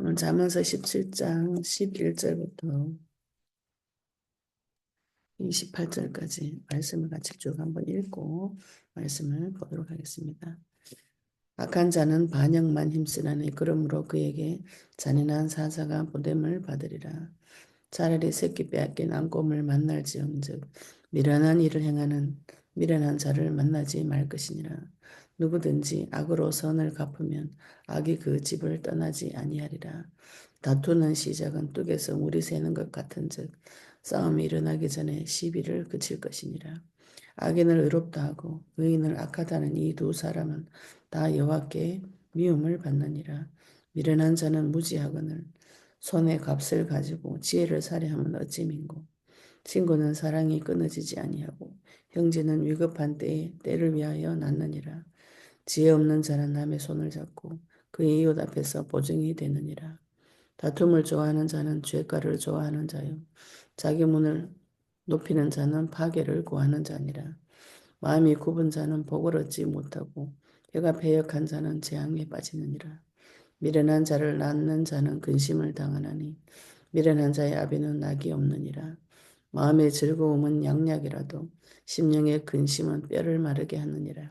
오늘 잠언서 17장 11절부터 28절까지 말씀을 같이 쭉 한번 읽고 말씀을 보도록 하겠습니다. 악한 자는 반역만 힘쓰나니 그러므로 그에게 잔인한 사자가 보냄을 받으리라. 차라리 새끼 빼앗긴 안곰을 만날지언즉 미련한 일을 행하는 미련한 자를 만나지 말 것이니라. 누구든지 악으로 선을 갚으면 악이 그 집을 떠나지 아니하리라. 다투는 시작은 뚝에서 물이 새는 것 같은즉 싸움이 일어나기 전에 시비를 그칠 것이니라. 악인을 의롭다 하고 의인을 악하다는 이 두 사람은 다 여호와께 미움을 받느니라. 미련한 자는 무지하거늘 손에 값을 가지고 지혜를 살해하면 어찌 민고 친구는 사랑이 끊어지지 아니하고 형제는 위급한 때에 때를 위하여 낳느니라. 지혜 없는 자는 남의 손을 잡고 그의 이웃 앞에서 보증이 되느니라. 다툼을 좋아하는 자는 죄가를 좋아하는 자요. 자기 문을 높이는 자는 파괴를 구하는 자니라. 마음이 굽은 자는 복을 얻지 못하고 혀가 패역한 자는 재앙에 빠지느니라. 미련한 자를 낳는 자는 근심을 당하나니 미련한 자의 아비는 낙이 없느니라. 마음의 즐거움은 양약이라도 심령의 근심은 뼈를 마르게 하느니라.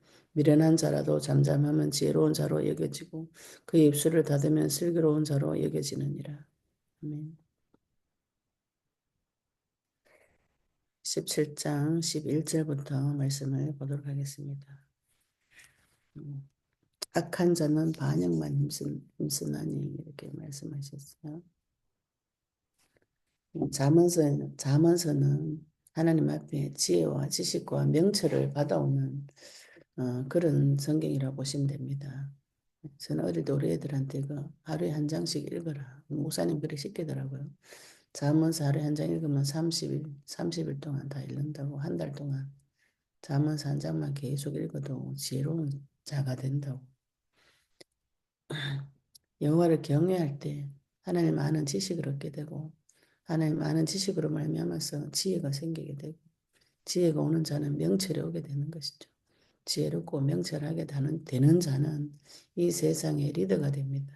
미련한 자라도 잠잠하면 지혜로운 자로 여겨지고 그 입술을 닫으면 슬기로운 자로 여겨지느니라. 아멘. 17장 11절부터 말씀을 보도록 하겠습니다. 음, 악한 자는 반역만 힘쓰, 힘쓰나니 이렇게 말씀하셨어요. 음, 자문서, 자문서는 하나님 앞에 지혜와 지식과 명철을 받아오는 어, 그런 성경이라고 보시면 됩니다. 저는 어릴 때 우리 애들한테 그 하루에 한 장씩 읽어라. 목사님 그래 시키더라고요. 자문서 하루에 한 장 읽으면 30일, 30일 동안 다 읽는다고 한 달 동안 자문서 한 장만 계속 읽어도 지혜로운 자가 된다고. 여호와를 경외할 때 하나님 아는 지식을 얻게 되고 하나님 아는 지식으로 말미암아서 지혜가 생기게 되고 지혜가 오는 자는 명철이 오게 되는 것이죠. 지혜롭고 명철하게 되는 자는 이 세상의 리더가 됩니다.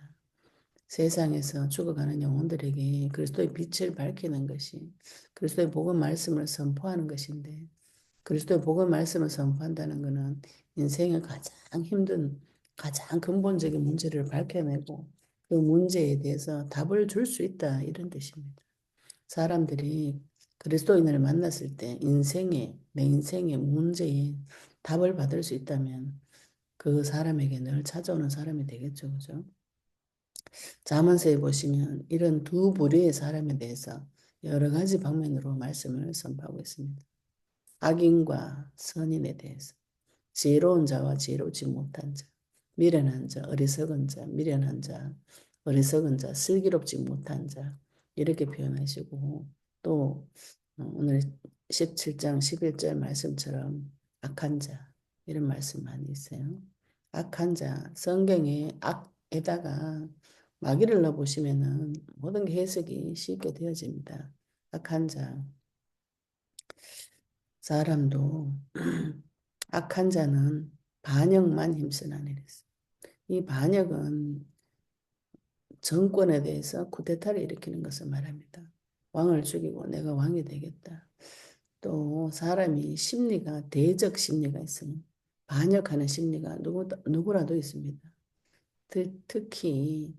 세상에서 죽어가는 영혼들에게 그리스도의 빛을 밝히는 것이 그리스도의 복음 말씀을 선포하는 것인데 그리스도의 복음 말씀을 선포한다는 것은 인생의 가장 힘든 가장 근본적인 문제를 밝혀내고 그 문제에 대해서 답을 줄 수 있다 이런 뜻입니다. 사람들이 그리스도인을 만났을 때 인생의 내 인생의 문제에 답을 받을 수 있다면 그 사람에게 늘 찾아오는 사람이 되겠죠. 그죠? 자문서에 보시면 이런 두 부류의 사람에 대해서 여러 가지 방면으로 말씀을 선포하고 있습니다. 악인과 선인에 대해서 지혜로운 자와 지혜롭지 못한 자, 미련한 자, 어리석은 자, 미련한 자, 어리석은 자, 슬기롭지 못한 자 이렇게 표현하시고 또 어, 오늘 17장 11절 말씀처럼 악한 자 이런 말씀 많이 있어요. 악한 자 성경에 악에다가 마귀를 넣어 보시면은 모든 게 해석이 쉽게 되어집니다. 악한 자 사람도 악한 자는 반역만 힘쓰나니 그랬어요. 이 반역은 정권에 대해서 쿠데타를 일으키는 것을 말합니다. 왕을 죽이고 내가 왕이 되겠다. 또 사람이 심리가 대적 심리가 있으면 반역하는 심리가 누구, 누구라도 있습니다. 특히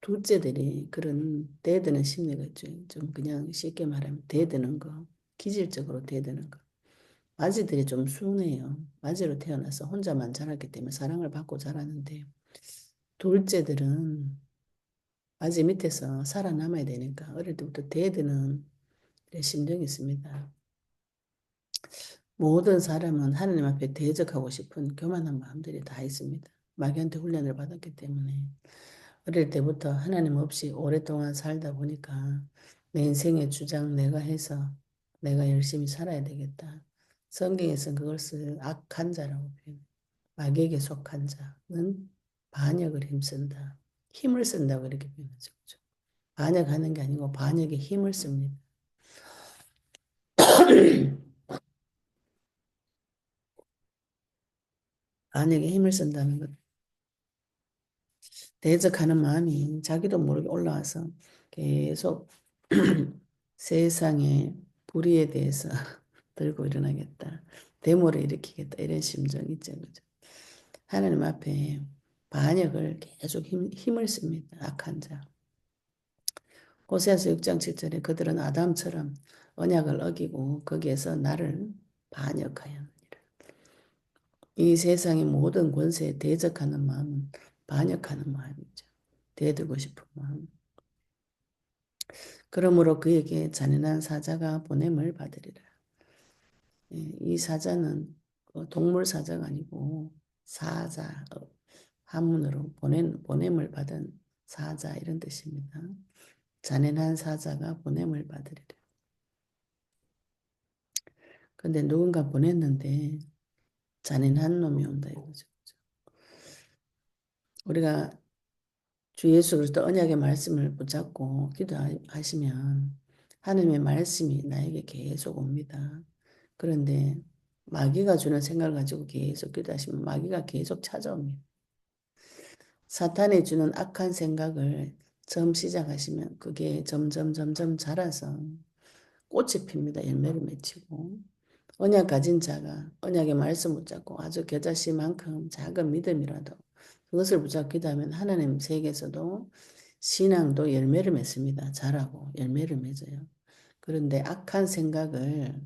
둘째들이 그런 대드는 심리가 있죠. 좀 그냥 쉽게 말하면 대드는 거, 기질적으로 대드는 거. 아지들이 좀 순해요. 아지로 태어나서 혼자만 자랐기 때문에 사랑을 받고 자라는데 둘째들은 아지 밑에서 살아남아야 되니까 어릴 때부터 대드는 심정이 있습니다. 모든 사람은 하나님 앞에 대적하고 싶은 교만한 마음들이 다 있습니다. 마귀한테 훈련을 받았기 때문에 어릴 때부터 하나님 없이 오랫동안 살다 보니까 내 인생의 주장 내가 해서 내가 열심히 살아야 되겠다. 성경에서는 쓰 악한 자라고 표현해. 마귀에게 속한 자는 반역을 힘쓴다. 힘을 쓴다고 이렇게 표현하죠. 반역하는 게 아니고 반역에 힘을 씁니다. 반역에 힘을 쓴다는 것. 대적하는 마음이 자기도 모르게 올라와서 계속 세상의 불의에 대해서 들고 일어나겠다. 데모를 일으키겠다. 이런 심정이 있죠. 그죠? 하나님 앞에 반역을 계속 힘, 힘을 씁니다. 악한 자. 호세아서 6장 7절에 그들은 아담처럼 언약을 어기고 거기에서 나를 반역하였느니라. 이 세상의 모든 권세에 대적하는 마음은 반역하는 마음이죠. 대들고 싶은 마음. 그러므로 그에게 잔인한 사자가 보냄을 받으리라. 예, 이 사자는 그 동물 사자가 아니고 사자, 어, 한문으로 보냄, 보냄을 받은 사자 이런 뜻입니다. 잔인한 사자가 보냄을 받으리라. 근데 누군가 보냈는데 잔인한 놈이 온다 이거죠. 우리가 주 예수 그리스도 언약의 말씀을 붙잡고 기도하시면 하나님의 말씀이 나에게 계속 옵니다. 그런데 마귀가 주는 생각을 가지고 계속 기도하시면 마귀가 계속 찾아옵니다. 사탄이 주는 악한 생각을 처음 시작하시면 그게 점점 점점 자라서 꽃이 핍니다. 열매를 맺히고 언약 가진 자가 언약의 말씀 붙잡고 아주 겨자씨만큼 작은 믿음이라도 그것을 붙잡고 기도하면 하나님 세계에서도 신앙도 열매를 맺습니다. 자라고 열매를 맺어요. 그런데 악한 생각을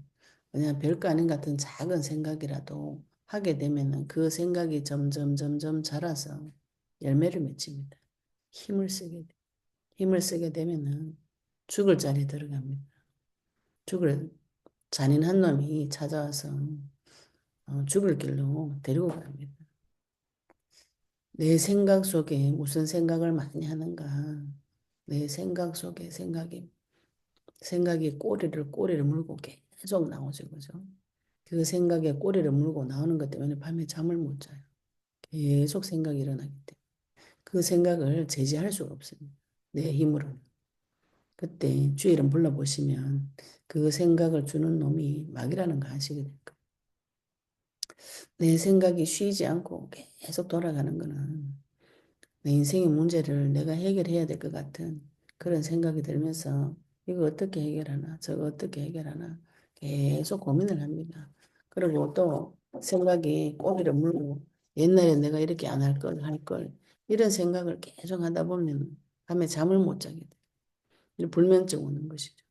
그냥 별거 아닌 같은 작은 생각이라도 하게 되면 그 생각이 점점 점점 자라서 열매를 맺힙니다. 힘을 쓰게 돼. 힘을 쓰게 되면은 죽을 자리에 들어갑니다. 죽을 잔인한 놈이 찾아와서 어, 죽을 길로 데리고 갑니다. 내 생각 속에 무슨 생각을 많이 하는가? 내 생각 속에 생각이 생각이 꼬리를 꼬리를 물고 계속 나오죠, 그죠? 그 생각에 꼬리를 물고 나오는 것 때문에 밤에 잠을 못 자요. 계속 생각이 일어나기 때문에 그 생각을 제지할 수가 없습니다. 내 힘으로. 그때 주의 이름 불러보시면 그 생각을 주는 놈이 마귀라는 거 아시게 될 거예요. 내 생각이 쉬지 않고 계속 돌아가는 거는 내 인생의 문제를 내가 해결해야 될 것 같은 그런 생각이 들면서 이거 어떻게 해결하나 저거 어떻게 해결하나 계속 고민을 합니다. 그리고 또 생각이 꼬리를 물고 옛날에 내가 이렇게 안 할 걸, 할 걸, 이런 생각을 계속 하다 보면 밤에 잠을 못 자게 돼요. 불면증 오는 것이죠.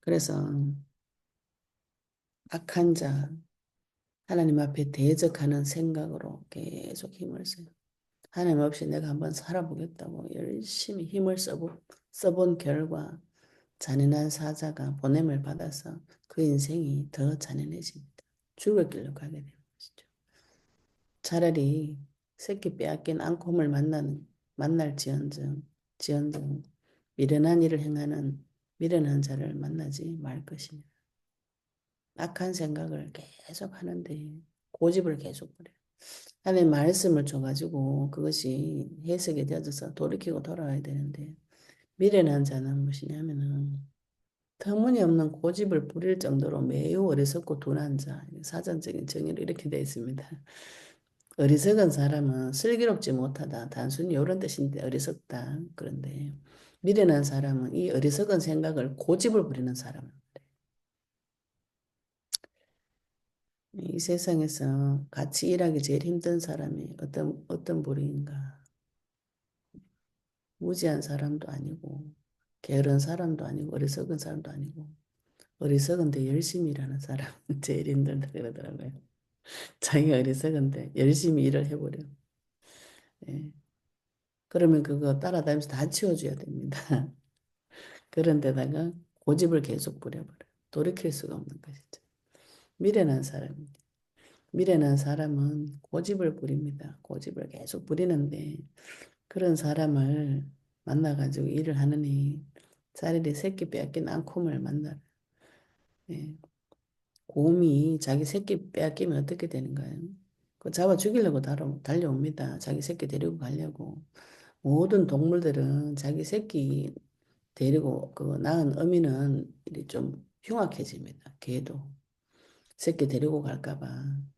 그래서 악한 자, 하나님 앞에 대적하는 생각으로 계속 힘을 써요. 하나님 없이 내가 한번 살아보겠다고 열심히 힘을 써본, 써본 결과 잔인한 사자가 보냄을 받아서 그 인생이 더 잔인해집니다. 죽을 길로 가게 되는 것이죠. 차라리 새끼 빼앗긴 앙콤을 만나는 만날 지언정 지언정 미련한 일을 행하는 미련한 자를 만나지 말 것이냐. 악한 생각을 계속 하는데 고집을 계속 부려요. 하나님 말씀을 줘가지고 그것이 해석이 되어져서 돌이키고 돌아와야 되는데 미련한 자는 무엇이냐면은 터무니없는 고집을 부릴 정도로 매우 어리석고 둔한 자 사전적인 정의로 이렇게 되어 있습니다. 어리석은 사람은 슬기롭지 못하다. 단순히 이런 뜻인데 어리석다. 그런데 미련한 사람은 이 어리석은 생각을 고집을 부리는 사람은 이 세상에서 같이 일하기 제일 힘든 사람이 어떤 어떤 부류인가? 무지한 사람도 아니고 게으른 사람도 아니고 어리석은 사람도 아니고 어리석은데 열심히 일하는 사람 제일 힘들다 그러더라고요. 자기가 어리석은데 열심히 일을 해버려. 예. 그러면 그거 따라다니면서 다 치워줘야 됩니다. 그런 데다가 고집을 계속 부려버려. 돌이킬 수가 없는 것이죠. 미련한 사람입니다. 미련한 사람은 고집을 부립니다. 고집을 계속 부리는데 그런 사람을 만나가지고 일을 하느니 차라리 새끼 빼앗긴 앙콤을 만나라. 예. 곰이 자기 새끼 빼앗기면 어떻게 되는가요? 그 잡아 죽이려고 달려 옵니다. 자기 새끼 데리고 가려고. 모든 동물들은 자기 새끼 데리고 그 낳은 어미는 좀 흉악해집니다. 개도 새끼 데리고 갈까봐.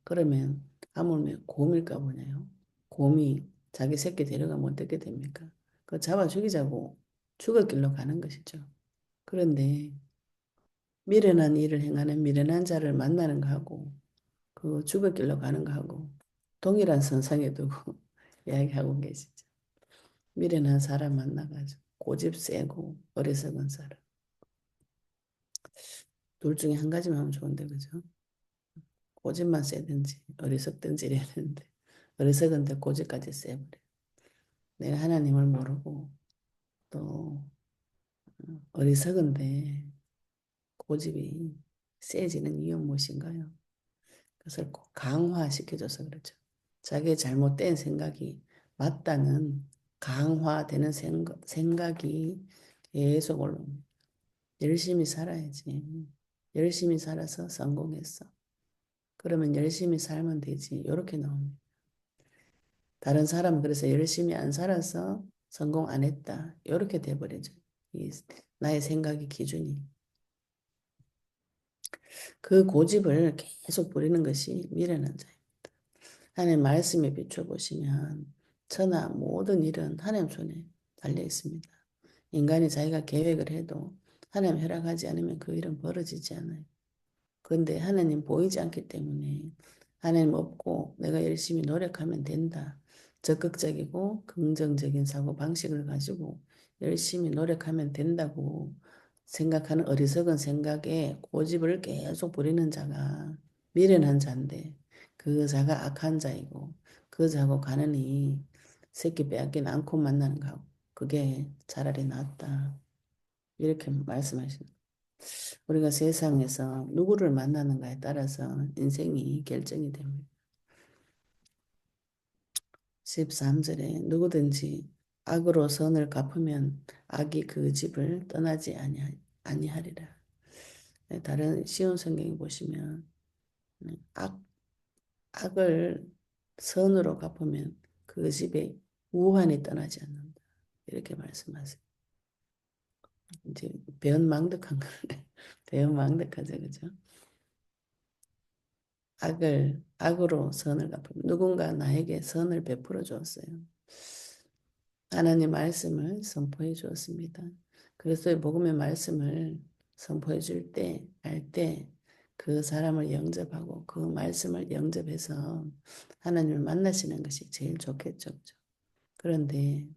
그러면 하물며 곰일까 보네요. 곰이 자기 새끼 데려가면 어떻게 됩니까? 그 잡아 죽이자고 죽을 길로 가는 것이죠. 그런데 미련한 일을 행하는 미련한 자를 만나는 거하고 그 죽을 길로 가는 거하고 동일한 선상에 두고 이야기하고 계시죠. 미련한 사람 만나가지고 고집 세고 어리석은 사람. 둘 중에 한 가지만 하면 좋은데 그죠? 고집만 세든지 어리석든지 이래야 되는데 어리석은데 고집까지 세버려. 내가 하나님을 모르고 또 어리석은데 고집이 세지는 이유는 무엇인가요? 그것을 꼭 강화시켜줘서 그렇죠. 자기의 잘못된 생각이 맞다는 강화되는 생각, 이 계속 올라옵니다. 열심히 살아야지. 열심히 살아서 성공했어. 그러면 열심히 살면 되지. 이렇게 나옵니다. 다른 사람은 그래서 열심히 안 살아서 성공 안 했다. 이렇게 돼버리죠. 나의 생각의 기준이. 그 고집을 계속 부리는 것이 미련한 자입니다. 하나님 말씀에 비춰보시면 천하 모든 일은 하나님 손에 달려 있습니다. 인간이 자기가 계획을 해도 하나님 허락하지 않으면 그 일은 벌어지지 않아요. 그런데 하나님 보이지 않기 때문에 하나님 없고 내가 열심히 노력하면 된다. 적극적이고 긍정적인 사고 방식을 가지고 열심히 노력하면 된다고 생각하는 어리석은 생각에 고집을 계속 부리는 자가 미련한 자인데 그 자가 악한 자이고 그 자고 가느니 새끼 빼앗긴 않고 만나는 거 그게 차라리 낫다. 이렇게 말씀하시는 우리가 세상에서 누구를 만나는가에 따라서 인생이 결정이 됩니다. 13절에 누구든지 악으로 선을 갚으면 악이 그 집을 떠나지 아니하리라. 네, 다른 시온 성경에 보시면 네, 악, 악을 선으로 갚으면 그 집에 우환이 떠나지 않는다. 이렇게 말씀하세요. 이제 배은망덕한 거네. 배은망덕하죠, 그죠? 악을 악으로 선을 갚으 누군가 나에게 선을 베풀어 주었어요. 하나님 말씀을 선포해 주었습니다. 그리스도의 복음의 말씀을 선포해 줄 때, 알 때, 그 사람을 영접하고 그 말씀을 영접해서 하나님을 만나시는 것이 제일 좋겠죠. 그런데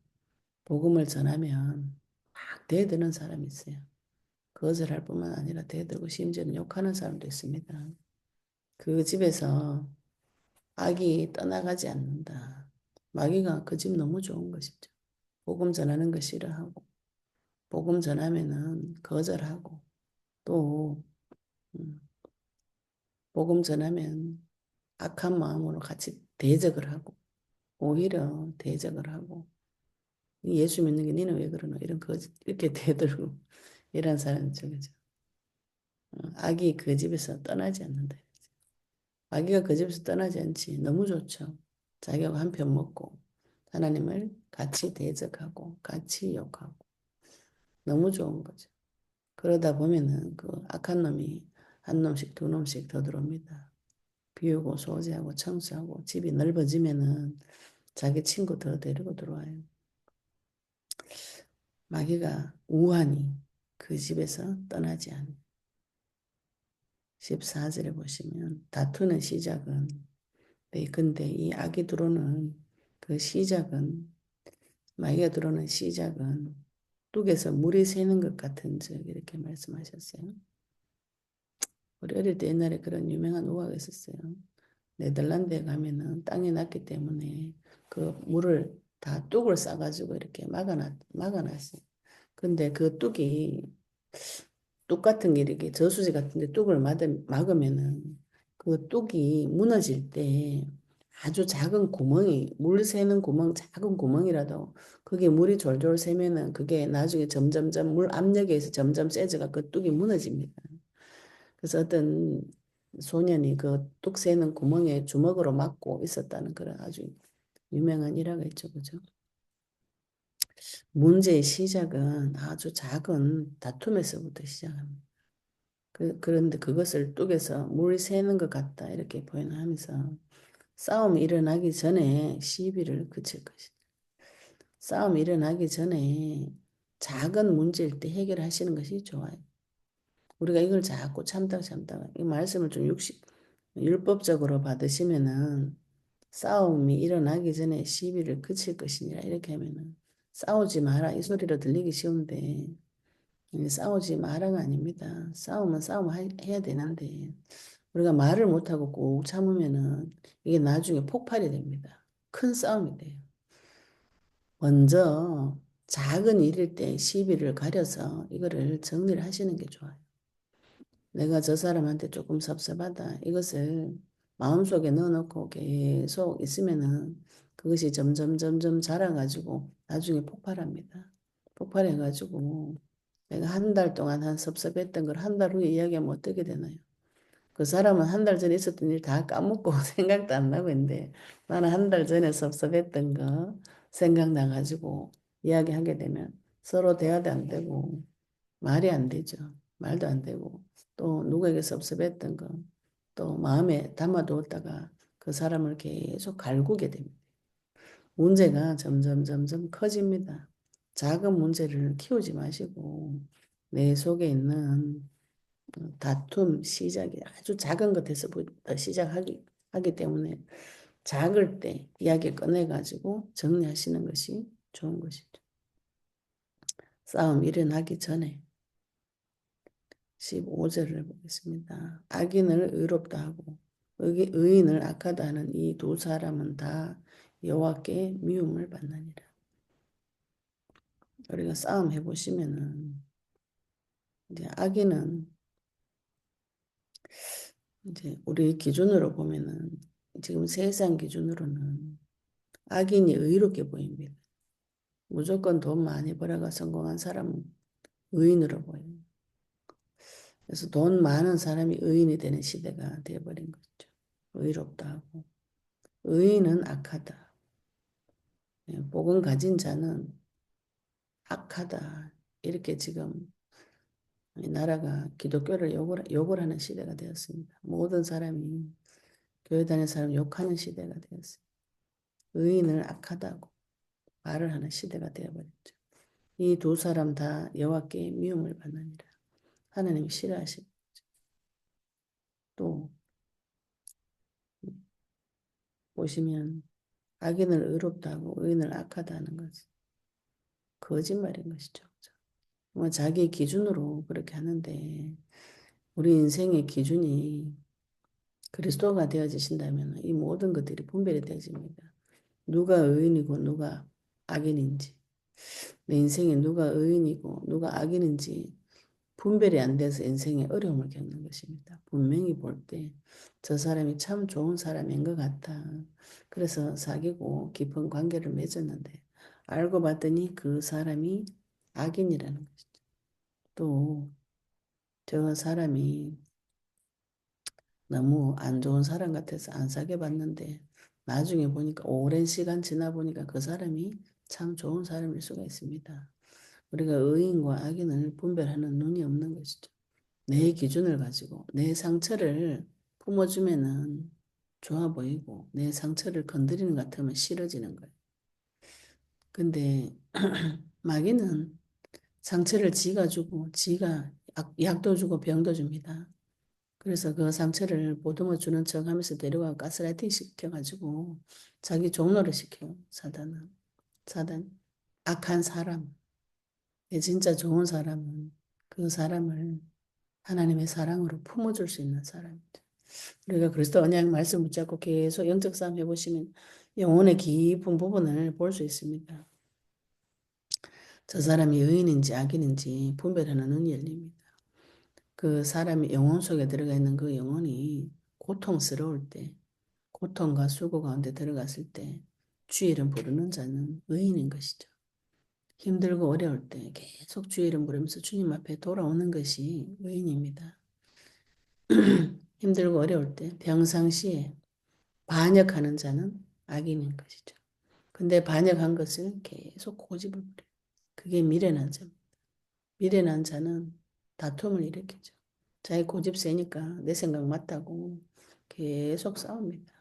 복음을 전하면 막 대드는 사람이 있어요. 거절할 뿐만 아니라 대들고 심지어는 욕하는 사람도 있습니다. 그 집에서 악이 떠나가지 않는다. 마귀가 그 집 너무 좋은 것이죠. 복음 전하는 거 싫어하고 복음 전하면은 거절하고 또 음, 복음 전하면 악한 마음으로 같이 대적을 하고 오히려 대적을 하고 예수 믿는 게 니는 왜 그러노? 이런 거 이렇게 대들고 이런 사람 어, 악이 그 집에서 떠나지 않는다. 악이가 그 집에서 떠나지 않지 너무 좋죠. 자기가 한편 먹고 하나님을 같이 대적하고 같이 욕하고 너무 좋은 거죠. 그러다 보면은 그 악한 놈이 한 놈씩 두 놈씩 더 들어옵니다. 비우고 소지하고 청소하고 집이 넓어지면은 자기 친구 더 데리고 들어와요. 마귀가 우환이 그 집에서 떠나지 않아요. 14절에 보시면 다투는 시작은 네, 근데 이 악이 들어오는 그 시작은 마귀가 들어오는 시작은 뚝에서 물이 새는 것 같은 즉 이렇게 말씀하셨어요. 우리 어릴 때 옛날에 그런 유명한 우화가 있었어요. 네덜란드에 가면은 땅이 낮기 때문에 그 물을 다 뚝을 싸가지고 이렇게 막아놨, 막아놨어요. 근데 그 뚝이 뚝 같은 게 이렇게 저수지 같은데 뚝을 막으면은 그 뚝이 무너질 때 아주 작은 구멍이 물 새는 구멍 작은 구멍이라도 그게 물이 졸졸 새면은 그게 나중에 점점점 물 압력에 의해서 점점 세져가 그 뚝이 무너집니다. 그래서 어떤 소년이 그 뚝 새는 구멍에 주먹으로 맞고 있었다는 그런 아주 유명한 일화가 있죠. 그죠? 문제의 시작은 아주 작은 다툼에서부터 시작합니다. 그, 그런데 그것을 뚝에서 물이 새는 것 같다 이렇게 표현하면서 싸움이 일어나기 전에 시비를 그칠 것이다. 싸움이 일어나기 전에 작은 문제일 때 해결하시는 것이 좋아요. 우리가 이걸 자꾸 참다가 참다가 이 말씀을 좀 육식 율법적으로 받으시면은 싸움이 일어나기 전에 시비를 그칠 것이니라 이렇게 하면은 싸우지 마라 이 소리로 들리기 쉬운데 싸우지 마라가 아닙니다. 싸움은 싸움 해야 되는데 우리가 말을 못하고 꾹 참으면은 이게 나중에 폭발이 됩니다. 큰 싸움이 돼요. 먼저 작은 일일 때 시비를 가려서 이거를 정리를 하시는 게 좋아요. 내가 저 사람한테 조금 섭섭하다. 이것을 마음속에 넣어놓고 계속 있으면은 그것이 점점 점점 자라가지고 나중에 폭발합니다. 폭발해가지고 내가 한 달 동안 한 섭섭했던 걸 한 달 후에 이야기하면 어떻게 되나요? 그 사람은 한 달 전에 있었던 일 다 까먹고 생각도 안 나고 있는데 나는 한 달 전에 섭섭했던 거 생각나가지고 이야기하게 되면 서로 대화도 안 되고 말이 안 되죠. 말도 안 되고 또 누구에게 섭섭했던 거 또 마음에 담아두었다가 그 사람을 계속 갈구게 됩니다. 문제가 점점 점점 커집니다. 작은 문제를 키우지 마시고 내 속에 있는 다툼 시작이 아주 작은 것에서부터 시작하기 하기 때문에 작을 때 이야기 꺼내가지고 정리하시는 것이 좋은 것이죠. 싸움 일어나기 전에 15절을 보겠습니다. 악인을 의롭다 하고 의인을 악하다 하는 이 두 사람은 다 여호와께 미움을 받느니라. 우리가 싸움 해보시면은 이제 악인은 이제 우리 기준으로 보면은 지금 세상 기준으로는 악인이 의롭게 보입니다. 무조건 돈 많이 벌어가 성공한 사람은 의인으로 보여요. 그래서 돈 많은 사람이 의인이 되는 시대가 되어버린 거죠. 의롭다 하고 의인은 악하다. 예, 복은 가진 자는 악하다. 이렇게 지금 나라가 기독교를 욕을, 욕을 하는 시대가 되었습니다. 모든 사람이 교회 다니는 사람 욕하는 시대가 되었습니다. 의인을 악하다고 말을 하는 시대가 되어버렸죠. 이 두 사람 다 여호와께 미움을 받느니라. 하나님이 싫어하시는 또 보시면 악인을 의롭다고 의인을 악하다는 것은 거짓말인 것이죠. 뭐 자기 기준으로 그렇게 하는데 우리 인생의 기준이 그리스도가 되어지신다면 이 모든 것들이 분별이 되어집니다. 누가 의인이고 누가 악인인지 내 인생에 누가 의인이고 누가 악인인지 분별이 안 돼서 인생에 어려움을 겪는 것입니다. 분명히 볼 때 저 사람이 참 좋은 사람인 것 같아. 그래서 사귀고 깊은 관계를 맺었는데 알고 봤더니 그 사람이 악인이라는 것이죠. 또 저 사람이 너무 안 좋은 사람 같아서 안 사귀어 봤는데 나중에 보니까 오랜 시간 지나 보니까 그 사람이 참 좋은 사람일 수가 있습니다. 우리가 의인과 악인을 분별하는 눈이 없는 것이죠. 내 기준을 가지고 내 상처를 품어주면은 좋아 보이고 내 상처를 건드리는 것 같으면 싫어지는 거예요. 근데 마귀는 상처를 지가 주고 지가 약 도 주고 병도 줍니다. 그래서 그 상처를 보듬어 주는 척 하면서 데려가 가스라이팅 시켜가지고 자기 종로를 시켜요. 사단은. 사단. 악한 사람. 진짜 좋은 사람은 그 사람을 하나님의 사랑으로 품어줄 수 있는 사람이죠. 우리가 그리스도 언약 말씀 붙잡고 계속 영적 싸움 해보시면 영혼의 깊은 부분을 볼 수 있습니다. 저 사람이 의인인지 악인인지 분별하는 눈이 열립니다. 그 사람이 영혼 속에 들어가 있는 그 영혼이 고통스러울 때, 고통과 수고 가운데 들어갔을 때 주의 이름 부르는 자는 의인인 것이죠. 힘들고 어려울 때 계속 주의 이름 부르면서 주님 앞에 돌아오는 것이 의인입니다. 힘들고 어려울 때 평상시에 반역하는 자는 악인인 것이죠. 근데 반역한 것을 계속 고집을 부려요. 그게 미련한 자입니다. 미련한 자는 다툼을 일으키죠. 자기 고집 세니까 내 생각 맞다고 계속 싸웁니다.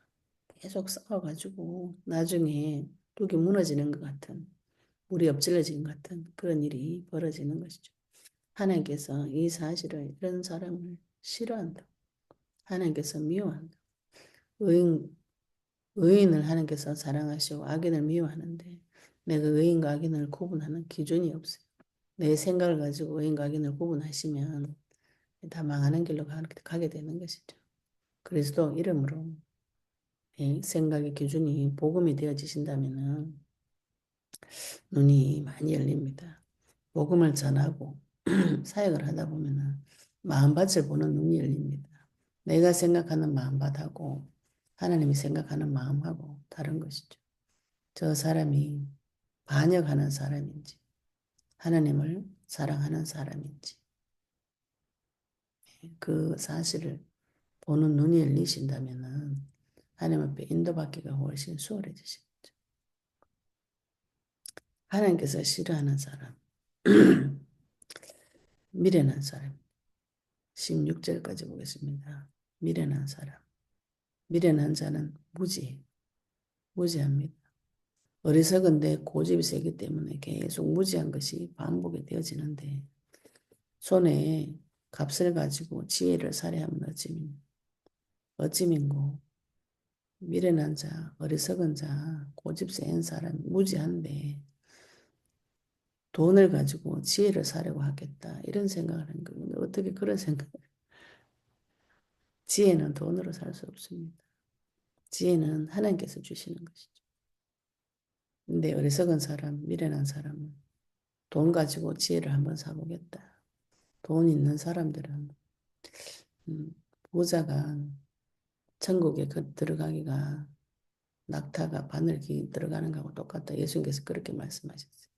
계속 싸워가지고 나중에 뚝이 무너지는 것 같은 물이 엎질러진 것 같은 그런 일이 벌어지는 것이죠. 하나님께서 이 사실을 이런 사람을 싫어한다. 하나님께서 미워한다. 의인, 의인을 하나님께서 사랑하시고 악인을 미워하는데 내가 의인과 악인을 구분하는 기준이 없어요. 내 생각을 가지고 의인과 악인을 구분하시면 다 망하는 길로 가게 되는 것이죠. 그리스도 이름으로 생각의 기준이 복음이 되어지신다면 눈이 많이 열립니다. 복음을 전하고 사역을 하다 보면 마음밭을 보는 눈이 열립니다. 내가 생각하는 마음밭하고 하나님이 생각하는 마음하고 다른 것이죠. 저 사람이 반역하는 사람인지 하나님을 사랑하는 사람인지 그 사실을 보는 눈이 열리신다면 하나님 앞에 인도받기가 훨씬 수월해지십니다. 하나님께서 싫어하는 사람, 미련한 사람. 16절까지 보겠습니다. 미련한 사람. 미련한 자는 무지, 무지합니다. 어리석은데 고집이 세기 때문에 계속 무지한 것이 반복이 되어지는데 손에 값을 가지고 지혜를 살해하면 어찌민, 어찌민고 미련한 자, 어리석은 자, 고집 센 사람, 무지한데 돈을 가지고 지혜를 사려고 하겠다. 이런 생각을 하는 겁니다. 어떻게 그런 생각을. 지혜는 돈으로 살 수 없습니다. 지혜는 하나님께서 주시는 것이죠. 근데 어리석은 사람, 미련한 사람은 돈 가지고 지혜를 한번 사보겠다. 돈 있는 사람들은 음, 부자가 천국에 그 들어가기가 낙타가 바늘 기 들어가는 거하고 똑같다. 예수님께서 그렇게 말씀하셨어요.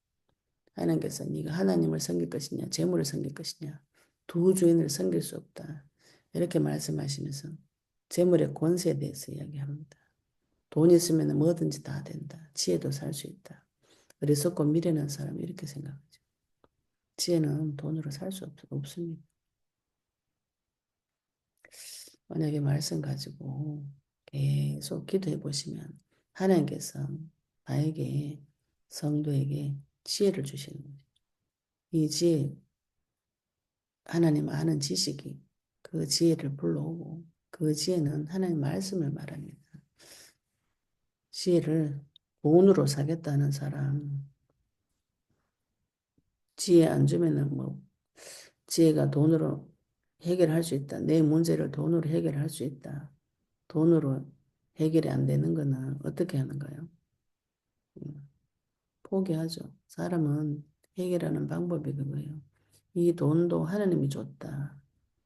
하나님께서 네가 하나님을 섬길 것이냐 재물을 섬길 것이냐 두 주인을 섬길 수 없다. 이렇게 말씀하시면서 재물의 권세에 대해서 이야기합니다. 돈 있으면 뭐든지 다 된다. 지혜도 살 수 있다. 어리석고 미련한 사람이 이렇게 생각하죠. 지혜는 돈으로 살 수 없습니다. 만약에 말씀 가지고 계속 기도해 보시면 하나님께서 나에게 성도에게 지혜를 주시는 거죠. 이 지혜, 하나님 아는 지식이 그 지혜를 불러오고 그 지혜는 하나님 말씀을 말합니다. 지혜를 돈으로 사겠다는 사람, 지혜 안 주면은 뭐 지혜가 돈으로 해결할 수 있다. 내 문제를 돈으로 해결할 수 있다. 돈으로 해결이 안 되는 거는 어떻게 하는가요? 음. 포기하죠. 사람은 해결하는 방법이 그거예요. 이 돈도 하나님이 줬다.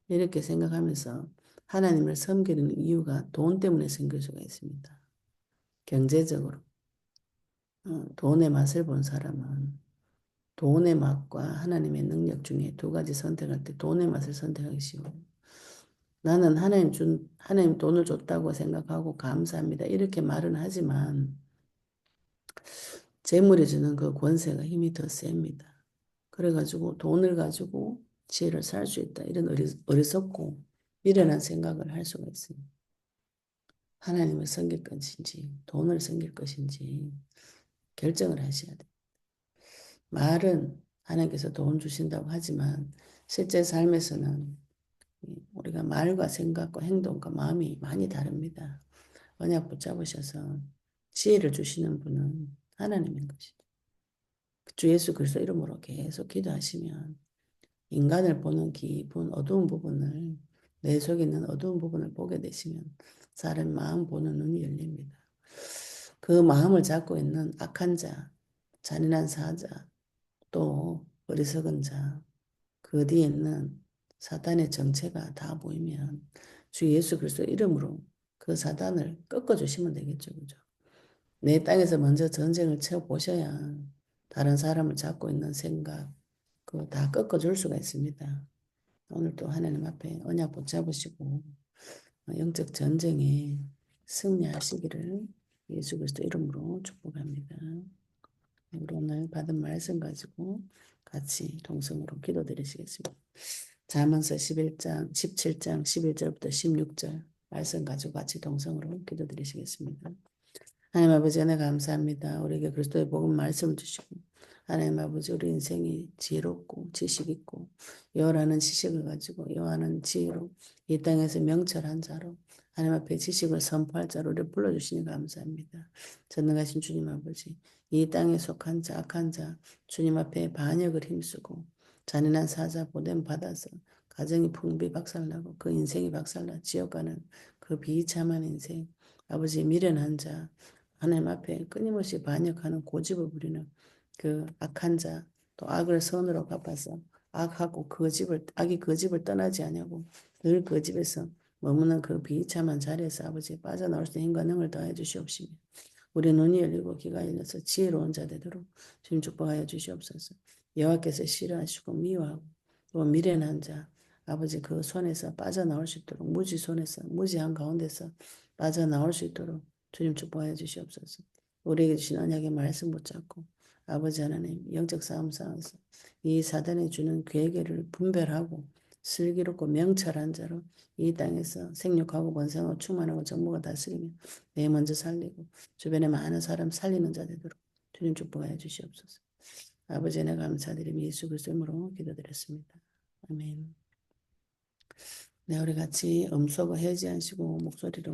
이렇게 생각하면서 하나님을 섬기는 이유가 돈 때문에 생길 수가 있습니다. 경제적으로. 어, 돈의 맛을 본 사람은 돈의 맛과 하나님의 능력 중에 두 가지 선택할 때 돈의 맛을 선택하기 쉬워요. 나는 하나님 준, 하나님 돈을 줬다고 생각하고 감사합니다. 이렇게 말은 하지만 재물이 주는 그 권세가 힘이 더 셉니다. 그래가지고 돈을 가지고 지혜를 살 수 있다. 이런 어리, 석고 미련한 생각을 할 수가 있습니다. 하나님을 섬길 것인지 돈을 섬길 것인지 결정을 하셔야 돼요. 말은 하나님께서 돈 주신다고 하지만 실제 삶에서는 우리가 말과 생각과 행동과 마음이 많이 다릅니다. 언약 붙잡으셔서 지혜를 주시는 분은 하나님인 것이죠. 주 예수 그리스도 이름으로 계속 기도하시면 인간을 보는 기분, 어두운 부분을 내 속에 있는 어두운 부분을 보게 되시면 사람 마음 보는 눈이 열립니다. 그 마음을 잡고 있는 악한 자, 잔인한 사자, 또 어리석은 자, 그 뒤에 있는 사탄의 정체가 다 보이면 주 예수 그리스도 이름으로 그그 사단을 꺾어주시면 되겠죠. 그죠? 내 땅에서 먼저 전쟁을 쳐보셔야 다른 사람을 잡고 있는 생각, 그거 다 꺾어줄 수가 있습니다. 오늘 또 하나님 앞에 언약 붙잡으시고 영적 전쟁에 승리하시기를 예수 그리스도 이름으로 축복합니다. 우리 오늘 받은 말씀 가지고 같이 동성으로 기도드리시겠습니다. 잠언서 11장, 17장, 11절부터 16절 말씀 가지고 같이 동성으로 기도드리시겠습니다. 하나님 아버지 은혜 감사합니다. 우리에게 그리스도의 복음 말씀을 주시고 하나님 아버지 우리 인생이 지혜롭고 지식 있고 여호라는 지식을 가지고 여호와는 지혜로 이 땅에서 명철한 자로 하나님 앞에 지식을 선포할 자로 우리를 불러주시니 감사합니다. 전능하신 주님 아버지 이 땅에 속한 자 악한 자 주님 앞에 반역을 힘쓰고 잔인한 사자 보냄 받아서 가정이 풍비 박살나고 그 인생이 박살나 지어가는 그 비참한 인생 아버지 미련한 자 하나님 앞에 끊임없이 반역하는 고집을 부리는 그 악한 자 또 악을 선으로 갚아서 악하고 그 집을 악이 그 집을 떠나지 않냐고 늘그 집에서 머무는 그 비참한 자리에서 아버지 빠져나올 수 있는 힘과 능을 더해 주시옵시며 우리 눈이 열리고 귀가 열려서 지혜로운 자 되도록 주님 축복하여 주시옵소서. 여호와께서 싫어하시고 미워하고 또 미련한 자 아버지 그 손에서 빠져나올 수 있도록 무지 손에서 무지한 가운데서 빠져나올 수 있도록 주님 축복하여 주시옵소서. 우리에게 주신 언약의 말씀 붙잡고 아버지 하나님 영적 싸움 싸워서 이 사단이 주는 괴계를 분별하고 슬기롭고 명철한 자로 이 땅에서 생육하고 번성하고 충만하고 정부가 다스리며 내 먼저 살리고 주변에 많은 사람 살리는 자 되도록 주님 축복하여 주시옵소서. 아버지 내 감사드리며 예수 그리스도 이름으로 기도드렸습니다. 아멘. 네, 우리 같이 음소거 해지 하시고 목소리로